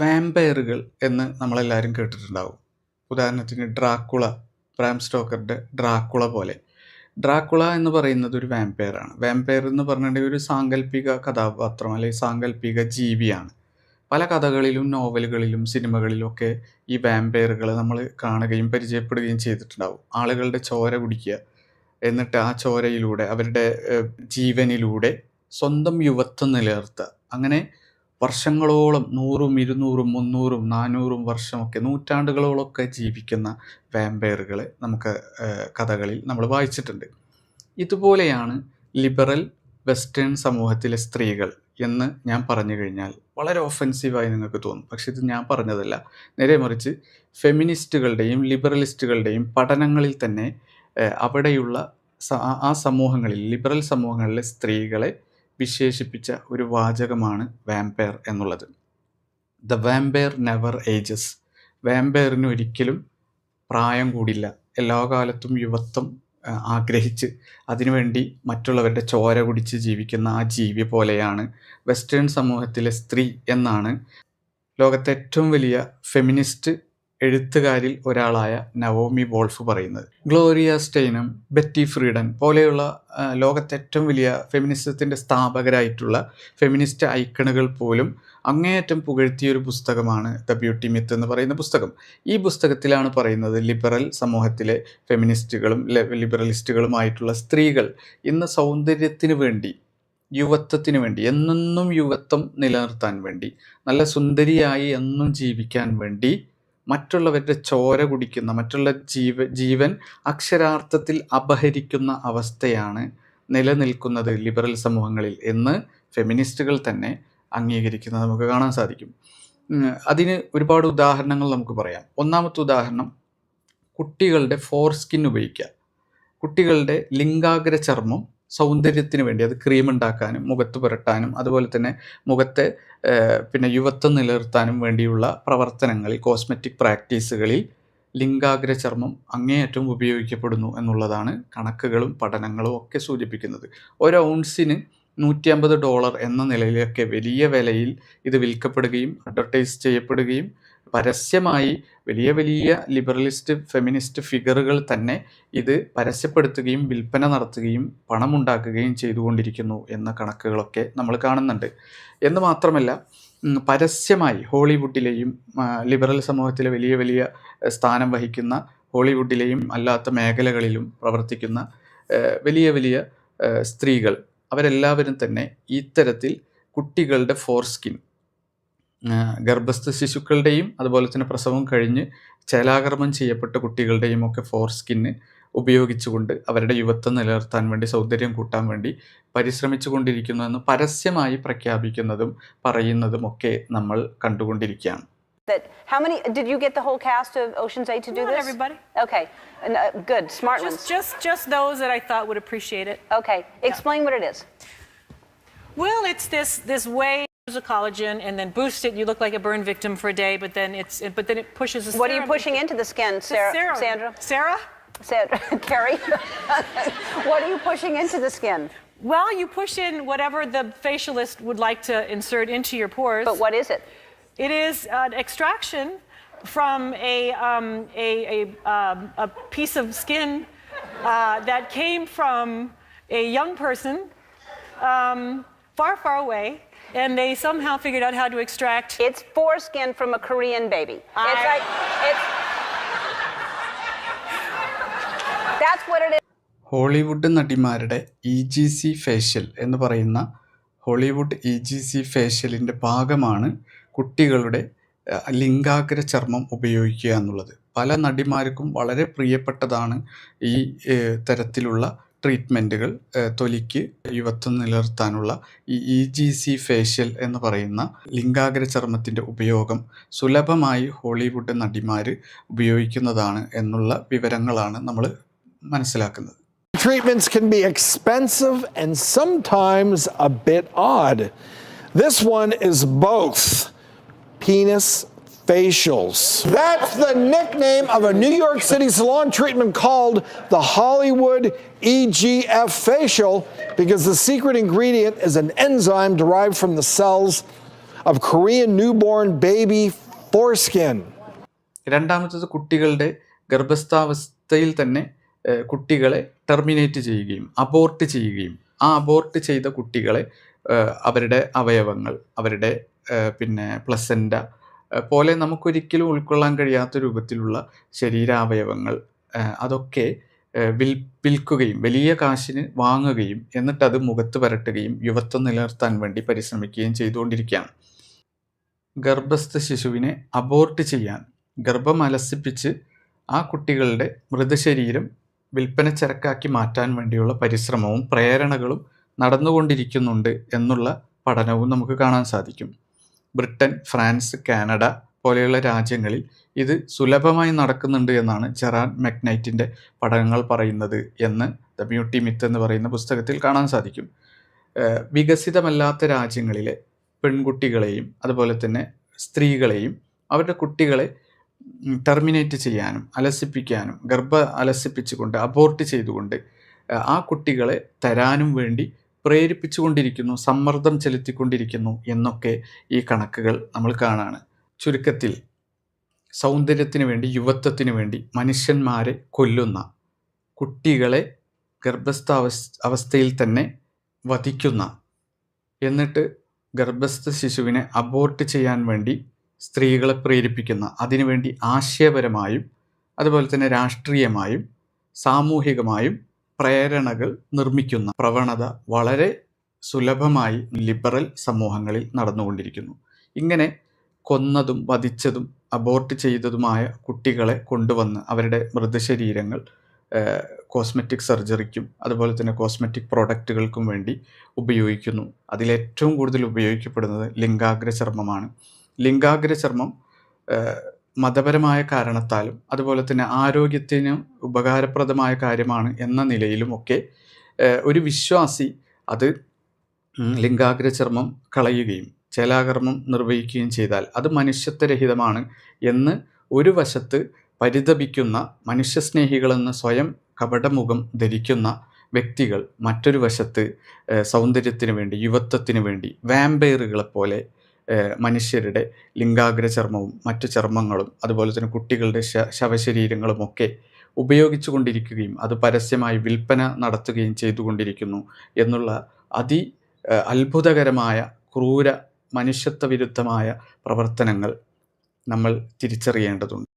വാമ്പയറുകൾ എന്ന് നമ്മളെല്ലാവരും കേട്ടിട്ടുണ്ടാവും. ഉദാഹരണത്തിന് ഡ്രാക്കുള ബ്രാം സ്റ്റോക്കറുടെ ഡ്രാക്കുള പോലെ. ഡ്രാക്കുള എന്ന് പറയുന്നത് ഒരു വാമ്പയറാണ് വാമ്പയർ എന്ന് പറഞ്ഞിട്ടുണ്ടെങ്കിൽ ഒരു സാങ്കല്പിക കഥാപാത്രം അല്ലെങ്കിൽ സാങ്കല്പിക ജീവിയാണ്. പല കഥകളിലും നോവലുകളിലും സിനിമകളിലും ഒക്കെ ഈ വാമ്പയറുകളെ നമ്മൾ കാണുകയും പരിചയപ്പെടുകയും ചെയ്തിട്ടുണ്ടാവും. ആളുകളുടെ ചോര കുടിക്കുക എന്നിട്ട് ആ ചോരയിലൂടെ അവരുടെ ജീവനിലൂടെ സ്വന്തം യുവത്വം നിലനിർത്തുക. അങ്ങനെ വർഷങ്ങളോളം നൂറും ഇരുന്നൂറും മുന്നൂറും നാനൂറും വർഷമൊക്കെ നൂറ്റാണ്ടുകളോളമൊക്കെ ജീവിക്കുന്ന വാമ്പയറുകളെ നമുക്ക് കഥകളിൽ നമ്മൾ വായിച്ചിട്ടുണ്ട്. ഇതുപോലെയാണ് ലിബറൽ വെസ്റ്റേൺ സമൂഹത്തിലെ സ്ത്രീകൾ എന്ന് ഞാൻ പറഞ്ഞു കഴിഞ്ഞാൽ വളരെ ഒഫെൻസീവായി നിങ്ങൾക്ക് തോന്നും. പക്ഷെ ഇത് ഞാൻ പറഞ്ഞതല്ല. നേരെ മറിച്ച് ഫെമിനിസ്റ്റുകളുടെയും ലിബറലിസ്റ്റുകളുടെയും പഠനങ്ങളിൽ തന്നെ അവിടെയുള്ള ആ സമൂഹങ്ങളിൽ ലിബറൽ സമൂഹങ്ങളിലെ സ്ത്രീകളെ വിശേഷിപ്പിച്ച ഒരു വാചകമാണ് വാമ്പയർ എന്നുള്ളത്. ദ വാമ്പയർ നെവർ ഏജസ് വാമ്പയറിന് ഒരിക്കലും പ്രായം കൂടില്ല. എല്ലാ കാലത്തും യുവത്വം ആഗ്രഹിച്ച് അതിനുവേണ്ടി മറ്റുള്ളവരുടെ ചോര കുടിച്ച് ജീവിക്കുന്ന ആ ജീവി പോലെയാണ് വെസ്റ്റേൺ സമൂഹത്തിലെ സ്ത്രീ എന്നാണ് ലോകത്തെ ഏറ്റവും വലിയ ഫെമിനിസ്റ്റ് എഴുത്തുകാരിൽ ഒരാളായ നവോമി വോൾഫ് പറയുന്നത്. ഗ്ലോറിയ സ്റ്റെയിനും ബെറ്റി ഫ്രീഡൻ പോലെയുള്ള ലോകത്തെ ഏറ്റവും വലിയ ഫെമിനിസത്തിന്റെ സ്ഥാപകരായിട്ടുള്ള ഫെമിനിസ്റ്റ് ഐക്കണുകൾ പോലും അങ്ങേയറ്റം പുകഴ്ത്തിയ ഒരു പുസ്തകമാണ് ദ ബ്യൂട്ടി മിത്ത് എന്ന് പറയുന്ന പുസ്തകം. ഈ പുസ്തകത്തിലാണ് പറയുന്നത് ലിബറൽ സമൂഹത്തിലെ ഫെമിനിസ്റ്റുകളും ലിബറലിസ്റ്റുകളുമായിട്ടുള്ള സ്ത്രീകൾ ഇന്ന് സൗന്ദര്യത്തിന് വേണ്ടി യുവത്വത്തിന് വേണ്ടി എന്നെന്നും യുവത്വം നിലനിർത്താൻ വേണ്ടി നല്ല സുന്ദരിയായി എന്നും ജീവിക്കാൻ വേണ്ടി മറ്റുള്ളവരുടെ ചോര കുടിക്കുന്ന മറ്റുള്ള ജീവ ജീവൻ അക്ഷരാർത്ഥത്തിൽ അപഹരിക്കുന്ന അവസ്ഥയാണ് നിലനിൽക്കുന്നത് ലിബറൽ സമൂഹങ്ങളിൽ എന്ന് ഫെമിനിസ്റ്റുകൾ തന്നെ അംഗീകരിക്കുന്നത് നമുക്ക് കാണാൻ സാധിക്കും. അതിന് ഒരുപാട് ഉദാഹരണങ്ങൾ നമുക്ക് പറയാം. ഒന്നാമത്തെ ഉദാഹരണം കുട്ടികളുടെ ഫോർ സ്കിൻ ഉപയോഗിക്കുക. കുട്ടികളുടെ ലിംഗാഗ്ര ചർമ്മം സൗന്ദര്യത്തിന് വേണ്ടി അത് ക്രീം ഉണ്ടാക്കാനും മുഖത്ത് പുരട്ടാനും അതുപോലെ തന്നെ മുഖത്തെ പിന്നെ യുവത്വം നിലനിർത്താനും വേണ്ടിയുള്ള പ്രവർത്തനങ്ങളിൽ കോസ്മെറ്റിക് പ്രാക്ടീസുകളിൽ ലിംഗാഗ്ര ചർമ്മം അങ്ങേയറ്റം ഉപയോഗിക്കപ്പെടുന്നു എന്നുള്ളതാണ് കണക്കുകളും പഠനങ്ങളും ഒക്കെ സൂചിപ്പിക്കുന്നത്. ഒരു ഔൺസിന് നൂറ്റി അമ്പത് ഡോളർ എന്ന നിലയിലൊക്കെ വലിയ വിലയിൽ ഇത് വിൽക്കപ്പെടുകയും അഡ്വർടൈസ് ചെയ്യപ്പെടുകയും പരസ്യമായി വലിയ വലിയ ലിബറലിസ്റ്റ് ഫെമിനിസ്റ്റ് ഫിഗറുകൾ തന്നെ ഇത് പരസ്യപ്പെടുത്തുകയും വിൽപ്പന നടത്തുകയും പണമുണ്ടാക്കുകയും ചെയ്തുകൊണ്ടിരിക്കുന്നു എന്ന കണക്കുകളൊക്കെ നമ്മൾ കാണുന്നുണ്ട്. എന്ന് മാത്രമല്ല പരസ്യമായി ഹോളിവുഡിലെയും ലിബറൽ സമൂഹത്തിലെ വലിയ വലിയ സ്ഥാനം വഹിക്കുന്ന ഹോളിവുഡിലെയും അല്ലാത്ത മേഖലകളിലും പ്രവർത്തിക്കുന്ന വലിയ വലിയ സ്ത്രീകൾ അവരെല്ലാവരും തന്നെ ഇത്തരത്തിൽ കുട്ടികളുടെ ഫോർ സ്കിൻ ഗർഭസ്ഥ ശിശുക്കളുടെയും അതുപോലെ തന്നെ പ്രസവം കഴിഞ്ഞ് ചേലാകർമ്മം ചെയ്യപ്പെട്ട കുട്ടികളുടെയും ഒക്കെ ഫോർ സ്കിന്ന് ഉപയോഗിച്ചുകൊണ്ട് അവരുടെ യുവത്വം നിലനിർത്താൻ വേണ്ടി സൗന്ദര്യം കൂട്ടാൻ വേണ്ടി പരിശ്രമിച്ചു കൊണ്ടിരിക്കുന്നുവെന്ന് പരസ്യമായി പ്രഖ്യാപിക്കുന്നതും പറയുന്നതും ഒക്കെ നമ്മൾ കണ്ടുകൊണ്ടിരിക്കുകയാണ് That how many did you get the whole cast of Ocean's 8 to do Not this? everybody. Okay. And, uh, good. Smart Just, ones. just, just those that I thought would appreciate it. Okay. Explain what it is. Well, it's this this way a collagen and then boost it. You look like a burn victim for a day, but then it's but then it pushes the What are you pushing into the skin, the Sarah? serum. Sandra? Sarah? Sandra? Carrie? what are you pushing into the skin? Well, you push in whatever the facialist would like to insert into your pores. But what is it? It is an extraction from a, um, a, a, um, a piece of skin uh, that came from a young person um, far, far away, and they somehow figured out how to extract. It's foreskin from a Korean baby. I... It's like it's. That's what it is. Hollywood നടിമാരുടെ E G C facial എന്ന് പറയുന്ന Hollywood E G C ഫേഷ്യലിന്റെ ഭാഗമാണ് കുട്ടികളുടെ ലിംഗാഗ്ര ചർമ്മം ഉപയോഗിക്കുക എന്നുള്ളത് പല നടിമാർക്കും വളരെ പ്രിയപ്പെട്ടതാണ് ഈ തരത്തിലുള്ള ട്രീറ്റ്മെന്റുകൾ തൊലിക്ക് യുവത്വം നിലനിർത്താനുള്ള ഈ ഇ ജി സി ഫേഷ്യൽ എന്ന് പറയുന്ന ലിംഗാഗ്ര ചർമ്മത്തിന്റെ ഉപയോഗം സുലഭമായി ഹോളിവുഡ് നടിമാർ ഉപയോഗിക്കുന്നതാണ് എന്നുള്ള വിവരങ്ങളാണ് നമ്മൾ മനസ്സിലാക്കുന്നത് Treatments can be expensive and sometimes a bit odd. This one is both penis facials. That's the nickname of a New York City salon treatment called the Hollywood EGF facial because the secret ingredient is an enzyme derived from the cells of Korean newborn baby foreskin. രണ്ടാമത്തത് കുട്ടികളുടെ ഗർഭസ്ഥാവസ്ഥയിൽ തന്നെ കുട്ടികളെ terminate ചെയ്യുകയും abort ചെയ്യുകയും ആ abort ചെയ്ത കുട്ടികളെ അവരുടെ അവയവങ്ങൾ അവരുടെ പിന്നെ പ്ലസന്റ പോലെ നമുക്കൊരിക്കലും ഉൾക്കൊള്ളാൻ കഴിയാത്ത രൂപത്തിലുള്ള ശരീരാവയവങ്ങൾ അതൊക്കെ വിൽ വിൽക്കുകയും വലിയ കാശിന് വാങ്ങുകയും എന്നിട്ടത് മുഖത്ത് വരട്ടുകയും യുവത്വം നിലനിർത്താൻ വേണ്ടി പരിശ്രമിക്കുകയും ചെയ്തുകൊണ്ടിരിക്കുകയാണ്. ഗർഭസ്ഥ ശിശുവിനെ അബോർട്ട് ചെയ്യാൻ ഗർഭം അലസിപ്പിച്ച് ആ കുട്ടികളുടെ മൃതശരീരം വിൽപ്പന ചരക്കാക്കി മാറ്റാൻ വേണ്ടിയുള്ള പരിശ്രമവും പ്രേരണകളും നടന്നുകൊണ്ടിരിക്കുന്നുണ്ട് എന്നുള്ള പഠനവും നമുക്ക് കാണാൻ സാധിക്കും. ബ്രിട്ടൻ ഫ്രാൻസ് കാനഡ പോലെയുള്ള രാജ്യങ്ങളിൽ ഇത് സുലഭമായി നടക്കുന്നുണ്ട് എന്നാണ് ചെറാൻ മെക്നൈറ്റിന്റെ പഠനങ്ങൾ പറയുന്നത് എന്ന് ദ ബ്യൂട്ടി മിത്ത് എന്ന് പറയുന്ന പുസ്തകത്തിൽ കാണാൻ സാധിക്കും. വികസിതമല്ലാത്ത രാജ്യങ്ങളിലെ പെൺകുട്ടികളെയും അതുപോലെ തന്നെ സ്ത്രീകളെയും അവരുടെ കുട്ടികളെ ടെർമിനേറ്റ് ചെയ്യാനും അലസിപ്പിക്കാനും ഗർഭ അലസിപ്പിച്ചുകൊണ്ട് അബോർട്ട് ചെയ്തുകൊണ്ട് ആ കുട്ടികളെ തരാനും വേണ്ടി പ്രേരിപ്പിച്ചുകൊണ്ടിരിക്കുന്നു സമ്മർദ്ദം ചെലുത്തിക്കൊണ്ടിരിക്കുന്നു എന്നൊക്കെ ഈ കണക്കുകൾ നമ്മൾ കാണാണ്. ചുരുക്കത്തിൽ സൗന്ദര്യത്തിന് വേണ്ടി യുവത്വത്തിന് വേണ്ടി മനുഷ്യന്മാരെ കൊല്ലുന്ന കുട്ടികളെ ഗർഭസ്ഥ അവസ്ഥയിൽ തന്നെ വധിക്കുന്ന എന്നിട്ട് ഗർഭസ്ഥ ശിശുവിനെ അബോർട്ട് ചെയ്യാൻ വേണ്ടി സ്ത്രീകളെ പ്രേരിപ്പിക്കുന്ന അതിനുവേണ്ടി ആശയപരമായും അതുപോലെ തന്നെ രാഷ്ട്രീയമായും സാമൂഹികമായും പ്രേരണകൾ നിർമ്മിക്കുന്ന പ്രവണത വളരെ സുലഭമായി ലിബറൽ സമൂഹങ്ങളിൽ നടന്നുകൊണ്ടിരിക്കുന്നു. ഇങ്ങനെ കൊന്നതും വധിച്ചതും അബോർട്ട് ചെയ്തതുമായ കുട്ടികളെ കൊണ്ടുവന്ന് അവരുടെ മൃതശരീരങ്ങൾ കോസ്മെറ്റിക് സർജറിക്കും അതുപോലെ തന്നെ കോസ്മെറ്റിക് പ്രോഡക്റ്റുകൾക്കും വേണ്ടി ഉപയോഗിക്കുന്നു. അതിലേറ്റവും കൂടുതൽ ഉപയോഗിക്കപ്പെടുന്നത് ലിംഗാഗ്ര ചർമ്മമാണ്. ലിംഗാഗ്ര ചർമ്മം മതപരമായ കാരണത്താലും അതുപോലെ തന്നെ ആരോഗ്യത്തിന് ഉപകാരപ്രദമായ കാര്യമാണ് എന്ന നിലയിലുമൊക്കെ ഒരു വിശ്വാസി അത് ലിംഗാഗ്ര ചർമ്മം കളയുകയും ചേലാകർമ്മം നിർവഹിക്കുകയും ചെയ്താൽ അത് മനുഷ്യത്വരഹിതമാണ് എന്ന് ഒരു വശത്ത് പരിതപിക്കുന്ന മനുഷ്യസ്നേഹികളെന്ന് സ്വയം കപടമുഖം ധരിക്കുന്ന വ്യക്തികൾ മറ്റൊരു വശത്ത് സൗന്ദര്യത്തിന് വേണ്ടി യുവത്വത്തിന് വേണ്ടി വാമ്പയറുകളെപ്പോലെ മനുഷ്യരുടെ ലിംഗാഗ്ര ചർമ്മവും മറ്റു ചർമ്മങ്ങളും അതുപോലെ തന്നെ കുട്ടികളുടെ ശ ശവശരീരങ്ങളും ഒക്കെ ഉപയോഗിച്ചു കൊണ്ടിരിക്കുകയും അത് പരസ്യമായി വിൽപ്പന നടത്തുകയും ചെയ്തുകൊണ്ടിരിക്കുന്നു എന്നുള്ള അതി അത്ഭുതകരമായ ക്രൂര മനുഷ്യത്വ വിരുദ്ധമായ പ്രവർത്തനങ്ങൾ നമ്മൾ തിരിച്ചറിയേണ്ടതുണ്ട്.